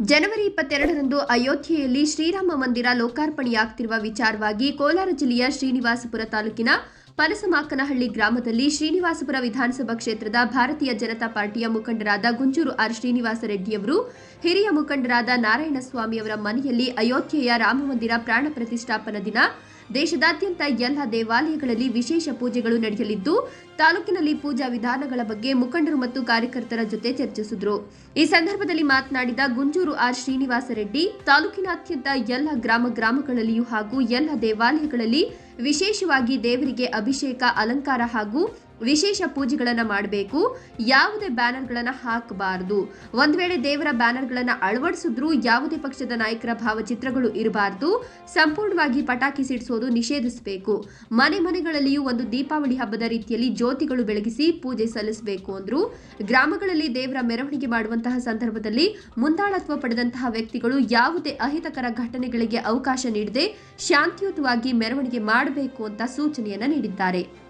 ಇಂದು ಅಯೋಧ್ಯೆಯಲ್ಲಿ ಶ್ರೀರಾಮ ಮಂದಿರ ಲೋಕಾರ್ಪಣೆಯಾಗ್ತಿರುವ ವಿಚಾರವಾಗಿ ಕೋಲಾರ ಜಿಲ್ಲೆಯ ಶ್ರೀನಿವಾಸಪುರ ತಾಲೂಕಿನ ಪನಸಮಾಕನಹಳ್ಳಿ ಗ್ರಾಮದಲ್ಲಿ ಶ್ರೀನಿವಾಸಪುರ ವಿಧಾನಸಭಾ ಕ್ಷೇತ್ರದ ಭಾರತೀಯ ಜನತಾ ಪಾರ್ಟಿಯ ಮುಖಂಡರಾದ ಗುಂಜೂರು ಆರ್ ಶ್ರೀನಿವಾಸ ರೆಡ್ಡಿಯವರು ಹಿರಿಯ ಮುಖಂಡರಾದ ನಾರಾಯಣಸ್ವಾಮಿಯವರ ಮನೆಯಲ್ಲಿ ಅಯೋಧ್ಯೆಯ ರಾಮಮಂದಿರ ಪ್ರಾಣ ಪ್ರತಿಷ್ಠಾಪನಾ ದಿನ ದೇಶದಾದ್ಯಂತ ಎಲ್ಲ ದೇವಾಲಯಗಳಲ್ಲಿ ವಿಶೇಷ ಪೂಜೆಗಳು ನಡೆಯಲಿದ್ದು, ತಾಲೂಕಿನಲ್ಲಿ ಪೂಜಾ ವಿಧಾನಗಳ ಬಗ್ಗೆ ಮುಖಂಡರು ಮತ್ತು ಕಾರ್ಯಕರ್ತರ ಜೊತೆ ಚರ್ಚಿಸಿದರು. ಈ ಸಂದರ್ಭದಲ್ಲಿ ಮಾತನಾಡಿದ ಗುಂಜೂರು ಆರ್ ಶ್ರೀನಿವಾಸ ರೆಡ್ಡಿ ತಾಲೂಕಿನಾದ್ಯಂತ ಎಲ್ಲ ಗ್ರಾಮ ಗ್ರಾಮಗಳಲ್ಲಿಯೂ ಹಾಗೂ ಎಲ್ಲ ದೇವಾಲಯಗಳಲ್ಲಿ ವಿಶೇಷವಾಗಿ ದೇವರಿಗೆ ಅಭಿಷೇಕ, ಅಲಂಕಾರ ಹಾಗೂ ವಿಶೇಷ ಪೂಜೆಗಳನ್ನು ಮಾಡಬೇಕು. ಯಾವುದೇ ಬ್ಯಾನರ್ಗಳನ್ನು ಹಾಕಬಾರದು. ಒಂದು ವೇಳೆ ದೇವರ ಬ್ಯಾನರ್ಗಳನ್ನು ಅಳವಡಿಸಿದ್ರೂ ಯಾವುದೇ ಪಕ್ಷದ ನಾಯಕರ ಭಾವಚಿತ್ರಗಳು ಇರಬಾರದು. ಸಂಪೂರ್ಣವಾಗಿ ಪಟಾಕಿ ಸಿಡಿಸೋದು ನಿಷೇಧಿಸಬೇಕು. ಮನೆ ಮನೆಗಳಲ್ಲಿಯೂ ಒಂದು ದೀಪಾವಳಿ ಹಬ್ಬದ ರೀತಿಯಲ್ಲಿ ಜ್ಯೋತಿಗಳು ಬೆಳಗಿಸಿ ಪೂಜೆ ಸಲ್ಲಿಸಬೇಕು ಅಂದ್ರು. ಗ್ರಾಮಗಳಲ್ಲಿ ದೇವರ ಮೆರವಣಿಗೆ ಮಾಡುವಂತಹ ಸಂದರ್ಭದಲ್ಲಿ ಮುಂದಾಳತ್ವ ಪಡೆದಂತಹ ವ್ಯಕ್ತಿಗಳು ಯಾವುದೇ ಅಹಿತಕರ ಘಟನೆಗಳಿಗೆ ಅವಕಾಶ ನೀಡದೆ ಶಾಂತಿಯುತವಾಗಿ ಮೆರವಣಿಗೆ ಮಾಡಬೇಕು ಅಂತ ಸೂಚನೆಯನ್ನ ನೀಡಿದ್ದಾರೆ.